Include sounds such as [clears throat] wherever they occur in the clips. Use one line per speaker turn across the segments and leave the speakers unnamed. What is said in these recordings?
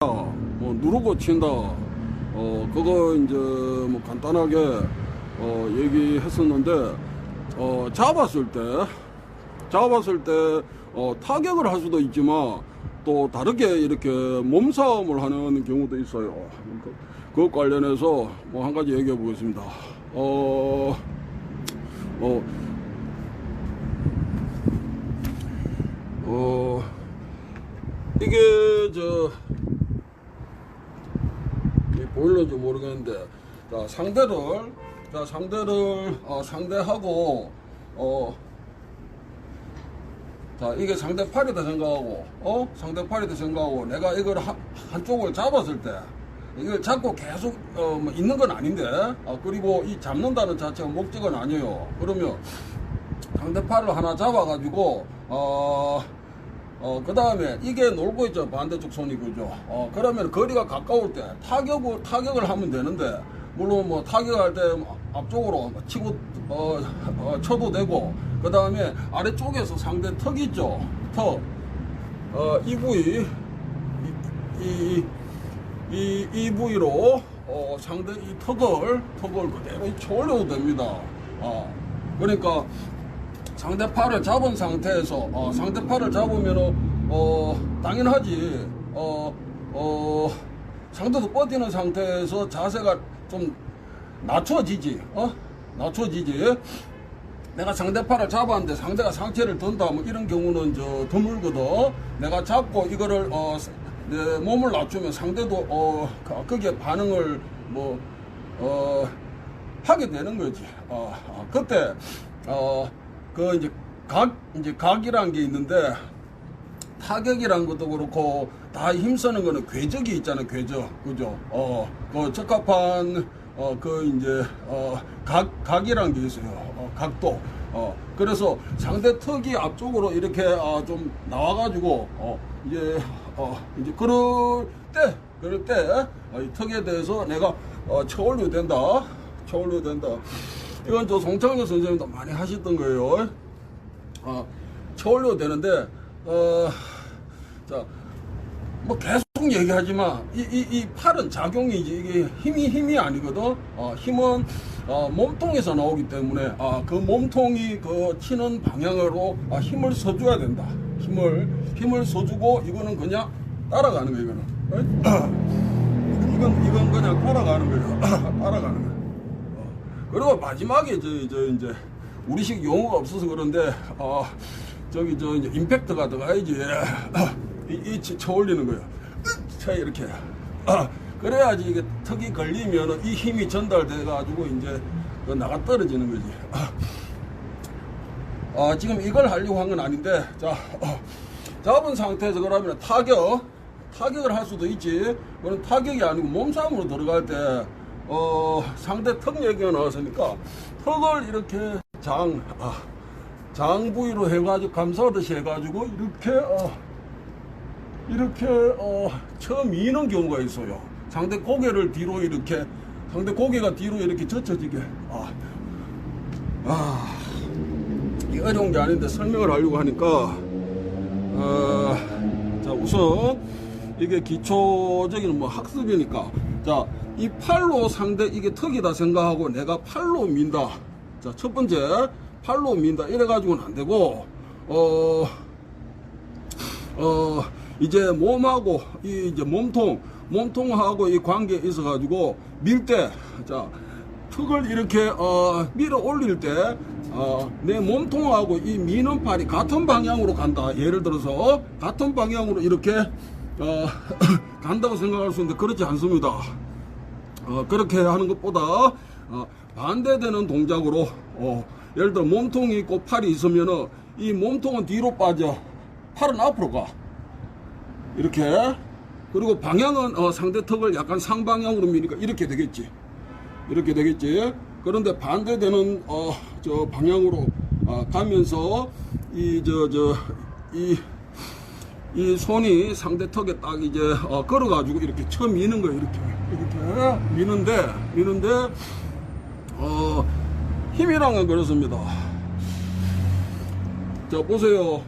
뭐 누르고 친다. 어 그거 이제 뭐 간단하게 어 얘기했었는데 어 잡았을 때 잡았을 때 어, 타격을 할 수도 있지만 또 다르게 이렇게 몸싸움을 하는 경우도 있어요. 그, 그 관련해서 뭐 한 가지 얘기해 보겠습니다. 어, 어, 어, 이게 저 이 보일런지 모르겠는데 자 상대를 자 상대를 어, 상대하고 어. 자 이게 상대 팔이다 생각하고 어 상대 팔이다 생각하고 내가 이걸 한, 한쪽을 잡았을 때 이걸 잡고 계속 어, 뭐 있는 건 아닌데 아, 그리고 이 잡는다는 자체가 목적은 아니에요 그러면 상대 팔을 하나 잡아가지고 어, 어, 그 다음에 이게 놀고 있죠. 반대쪽 손이 그죠. 어, 그러면 거리가 가까울 때 타격을, 타격을 하면 되는데, 물론 뭐 타격할 때 앞쪽으로 치고, 어, 어, 쳐도 되고, 그 다음에 아래쪽에서 상대 턱 있죠. 턱. 어, 이 부위, 이, 이, 이, 이 부위로, 어, 상대 이 턱을, 턱을 그대로 쳐올려도 됩니다. 어, 그러니까, 상대 팔을 잡은 상태에서 어, 상대 팔을 잡으면은 어 당연하지. 어 어, 상대도 뻗이는 상태에서 자세가 좀 낮춰지지 어? 낮춰지지. 내가 상대 팔을 잡았는데 상대가 상체를 든다 뭐 이런 경우는 저 드물거든. 내가 잡고 이거를 어 내 몸을 낮추면 상대도 어 그- 거기에 반응을 뭐 어, 하게 되는 거지. 어, 어, 그때, 어, 그 이제 각, 이제 각이란 게 있는데, 타격이란 것도 그렇고, 다 힘쓰는 거는 궤적이 있잖아요, 궤적. 그죠? 어, 그 적합한, 어, 그 이제, 어, 각, 각이란 게 있어요. 어, 각도. 어, 그래서 상대 턱이 앞쪽으로 이렇게, 어, 좀 나와가지고, 어, 이제, 어, 이제 그럴 때, 그럴 때, 어, 이 턱에 대해서 내가, 어, 쳐올려야 된다. 쳐올려야 된다. 이건 저 송창렬 선생님도 많이 하셨던 거예요. 어, 쳐올려도 되는데, 어, 자, 뭐 계속 얘기하지만, 이, 이, 이 팔은 작용이지, 이게 힘이, 힘이 아니거든. 어, 힘은, 어, 몸통에서 나오기 때문에, 아, 그 몸통이 그 치는 방향으로 아, 힘을 써줘야 된다. 힘을, 힘을 써주고, 이거는 그냥 따라가는 거야, 이거는. 어? [clears throat] 이건, 이건 그냥 따라가는 거예요. [clears throat] 따라가는 거예요. 그리고 마지막에 저, 저 이제 우리식 용어가 없어서 그런데 어 저기 저 이제 임팩트가 들어가야지 이, 이 치- 쳐 올리는 거예요. 쳐 이렇게 아, 그래야지 이게 턱이 걸리면 이 힘이 전달돼 가지고 이제 그 나가 떨어지는 거지. 아, 지금 이걸 하려고 한 건 아닌데 자 어, 잡은 상태에서 그러면 타격 타격을 할 수도 있지. 그건 타격이 아니고 몸싸움으로 들어갈 때, 어, 상대 턱 얘기가 나왔으니까, 턱을 이렇게 장, 아, 장 부위로 해가지고, 감싸듯이 해가지고, 이렇게, 어, 이렇게, 어, 쳐 미는 경우가 있어요. 상대 고개를 뒤로 이렇게, 상대 고개가 뒤로 이렇게 젖혀지게. 아, 아, 이 어려운 게 아닌데 설명을 하려고 하니까, 어, 자, 우선, 이게 기초적인 뭐 학습이니까. 자, 이 팔로 상대, 이게 턱이다 생각하고 내가 팔로 민다. 자, 첫 번째, 팔로 민다. 이래 가지고는 안 되고, 어, 어, 이제 몸하고, 이 이제 몸통, 몸통하고 이 관계에 있어 가지고 밀 때, 자, 턱을 이렇게, 어, 밀어 올릴 때, 어, 내 몸통하고 이 미는 팔이 같은 방향으로 간다. 예를 들어서, 같은 방향으로 이렇게, 어, [clears throat] 간다고 생각할 수 있는데, 그렇지 않습니다. 어, 그렇게 하는 것보다 어, 반대되는 동작으로 어, 예를 들어 몸통이 있고 팔이 있으면은 이 몸통은 뒤로 빠져 팔은 앞으로 가. 이렇게. 그리고 방향은 어, 상대 턱을 약간 상방향으로 미니까 이렇게 되겠지. 이렇게 되겠지. 그런데 반대되는 어, 저 방향으로 어, 가면서 이 저 저 이 이 손이 상대 턱에 딱 이제 어, 걸어가지고 이렇게 처음 미는 거예요 이렇게 이렇게 미는데 미는데 어 힘이란 건 그렇습니다 자 보세요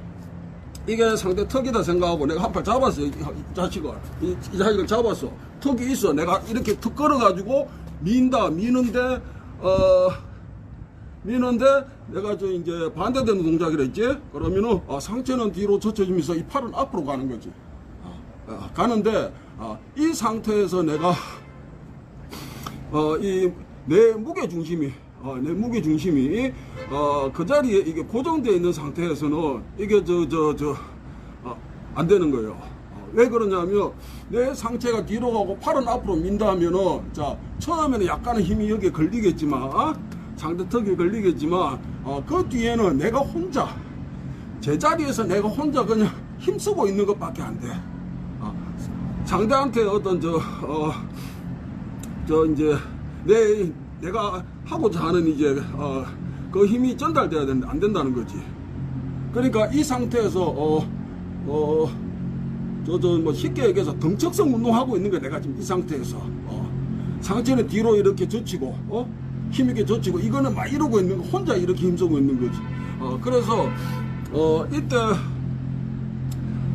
이게 상대 턱이다 생각하고 내가 한 팔 잡았어. 이, 이 자식을. 이, 이 자식을 잡았어. 턱이 있어. 내가 이렇게 턱 걸어가지고 민다. 미는데, 어, 미는데 내가 저 이제 반대되는 동작이라 했지? 그러면은 아, 상체는 뒤로 젖혀지면서 이 팔은 앞으로 가는 거지. 아, 가는데 아, 이 상태에서 내가 어, 이 내 무게 중심이 어, 내 무게 중심이 어, 그 자리에 이게 고정되어 있는 상태에서는 이게 저 저 저 안 되는 거예요. 어, 왜 그러냐면 내 상체가 뒤로 가고 팔은 앞으로 민다 하면은 자 처음에는 약간의 힘이 여기에 걸리겠지만 어? 상대 턱에 걸리겠지만 어, 그 뒤에는 내가 혼자 제자리에서 내가 혼자 그냥 힘쓰고 있는 것밖에 안 돼. 어, 상대한테 어떤 저, 어, 저 이제 내, 내가 하고자 하는 이제, 어, 그 힘이 전달돼야 되는데 안 된다는 거지. 그러니까 이 상태에서, 어, 어, 저, 저, 뭐 쉽게 얘기해서 덩척성 운동하고 있는 거야, 내가 지금 이 상태에서. 어. 상체는 뒤로 이렇게 젖히고, 어? 힘있게 젖히고, 이거는 막 이러고 있는 거, 혼자 이렇게 힘쓰고 있는 거지. 어, 그래서, 어, 이때,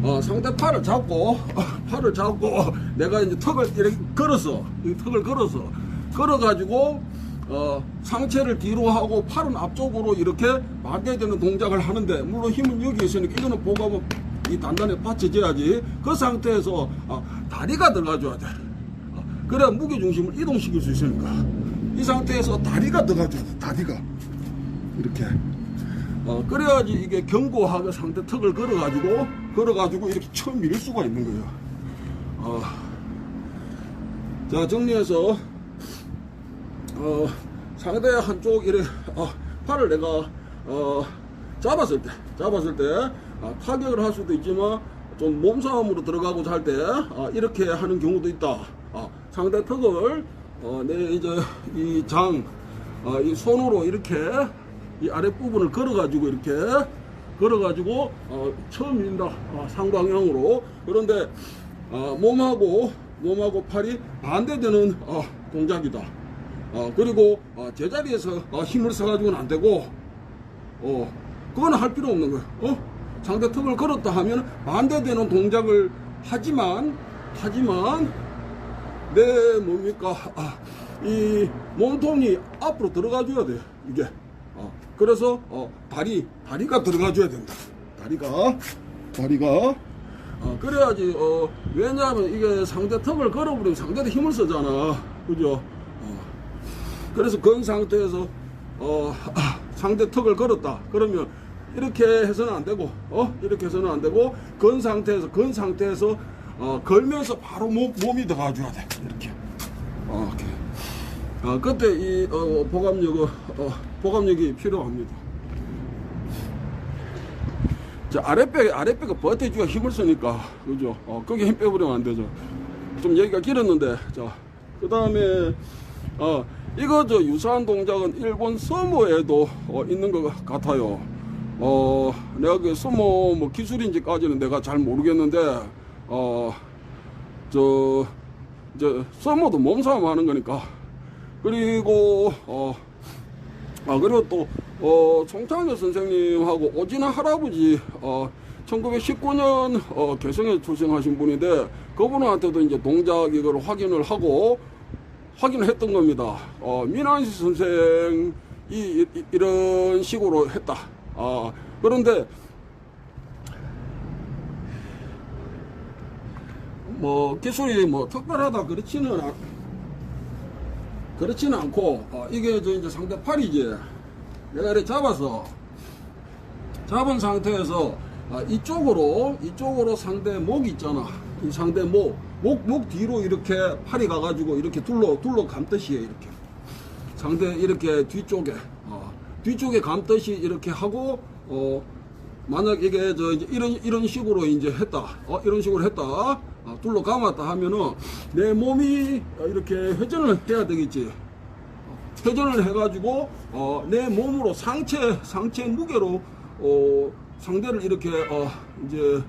어, 상대 팔을 잡고, 어, [laughs] 팔을 잡고, 내가 이제 턱을 이렇게 걸었어. 이 턱을 걸었어. 걸어가지고, 어, 상체를 뒤로 하고 팔은 앞쪽으로 이렇게 반대되는 동작을 하는데, 물론 힘은 여기 있으니까 이거는 보가면 이 단단히 받쳐져야지. 그 상태에서, 어, 다리가 들어가줘야 돼. 어, 그래야 무게중심을 이동시킬 수 있으니까. 이 상태에서 다리가 들어가줘야 돼, 다리가. 이렇게. 어, 그래야지 이게 견고하게 상대 턱을 걸어가지고, 걸어가지고 이렇게 처음 밀 수가 있는 거예요. 어, 자, 정리해서, 어, 상대 한쪽 이렇게, 어, 팔을 내가, 어, 잡았을 때, 잡았을 때, 아, 타격을 할 수도 있지만, 좀 몸싸움으로 들어가고자 할 때, 아, 이렇게 하는 경우도 있다. 아, 상대 턱을, 어, 내 이제 이 장, 어, 이 손으로 이렇게 이 아랫부분을 걸어가지고 이렇게 걸어가지고 어, 처음 민다 어, 상방향으로. 그런데 어, 몸하고 몸하고 팔이 반대되는 어, 동작이다. 어, 그리고 어, 제자리에서 어, 힘을 써가지고는 안 되고 어, 그거는 할 필요 없는 거예요. 어? 상대 턱을 걸었다 하면 반대되는 동작을 하지만 하지만 내 뭡니까? 아, 이 몸통이 앞으로 들어가줘야 돼 이게. 어, 그래서 어, 다리 다리가 들어가줘야 된다. 다리가 다리가. 어, 그래야지 어, 왜냐하면 이게 상대 턱을 걸어버리면 상대도 힘을 쓰잖아. 그죠? 어, 그래서 그런 상태에서 어, 아, 상대 턱을 걸었다. 그러면 이렇게 해서는 안 되고 어? 이렇게 해서는 안 되고 건 상태에서 건 상태에서 어, 걸면서 바로 몸, 몸이 들어가줘야 돼 이렇게 어, 이렇게 어, 그때 이 어, 보감력 어, 보감력이 필요합니다. 자, 아랫배 아랫배가 버텨주가 힘을 쓰니까 그죠? 어, 거기 힘 빼버리면 안 되죠. 좀 얘기가 길었는데 자, 그 다음에 어, 이거 저 유사한 동작은 일본 서모에도 어, 있는 것 같아요. 어, 내가 그 서모 뭐 기술인지까지는 내가 잘 모르겠는데 어, 저 이제 서모도 몸싸움 하는 거니까 그리고 어, 아 그리고 또 어, 송창렬 선생님하고 오진아 할아버지 어, 1919년 어, 개성에 출생하신 분인데 그분한테도 이제 동작 이걸 확인을 하고 확인을 했던 겁니다. 어, 민한시 선생이 이, 이- 이런 식으로 했다. 아, 그런데 뭐 기술이 뭐 특별하다 그렇지는 않, 그렇지는 않고 어, 이게 저 이제 상대 팔이지 내가 이렇게 잡아서 잡은 상태에서 아, 이쪽으로 이쪽으로 상대 목 있잖아. 이 상대 목, 목, 목 뒤로 이렇게 팔이 가가지고 이렇게 둘러 둘러 감듯이 해 이렇게. 상대 이렇게 뒤쪽에 어, 뒤쪽에 감듯이 이렇게 하고 어, 만약 이게 저 이제 이런 이런 식으로 이제 했다. 어, 이런 식으로 했다. 어, 둘러 감았다 하면은 내 몸이 이렇게 회전을 해야 되겠지. 회전을 해가지고 어, 내 몸으로 상체 상체 무게로 어, 상대를 이렇게 어, 이제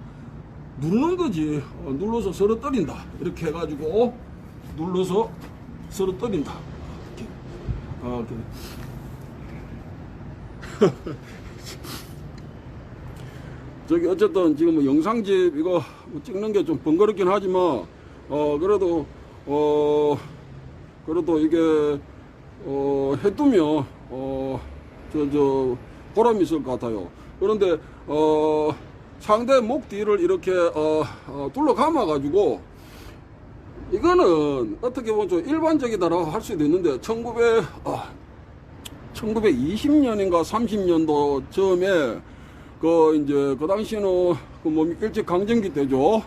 누르는 거지. 어, 눌러서 서로 때린다. 이렇게 해가지고 눌러서 서로 때린다. 이렇게. 어, 이렇게. [laughs] 저기 어쨌든 지금 뭐 영상집 이거 뭐 찍는 게 좀 번거롭긴 하지만 어 그래도 어 그래도 이게 어 해두면 어저 저 보람이 있을 것 같아요. 그런데 어 상대 목 뒤를 이렇게 어, 어 둘러 감아 가지고 이거는 어떻게 보면 좀 일반적이다라고 할 수도 있는데 1900 어, 1920년인가 30년도 즈음에 그 이제 그 당시에는 그 몸이 일제 강점기 때죠.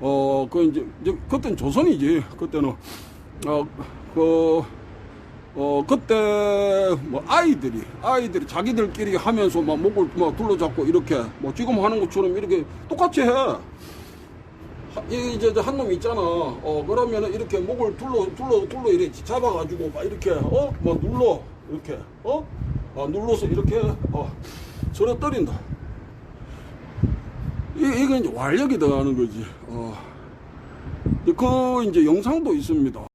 어 그 이제 이제 그때는 조선이지. 그때는 어그 어 그때 뭐 아이들이 아이들이 자기들끼리 하면서 막 목을 막 둘러잡고 이렇게 뭐 지금 하는 것처럼 이렇게 똑같이 해. 이제 한 놈 있잖아. 어 그러면은 이렇게 목을 둘러 둘러 둘러 이렇게 잡아가지고 막 이렇게 어 막 눌러 이렇게 어 아, 눌러서 이렇게 어 서로 때린다. 이 이건 완력이 들어가는 거지. 어. 그 이제 영상도 있습니다.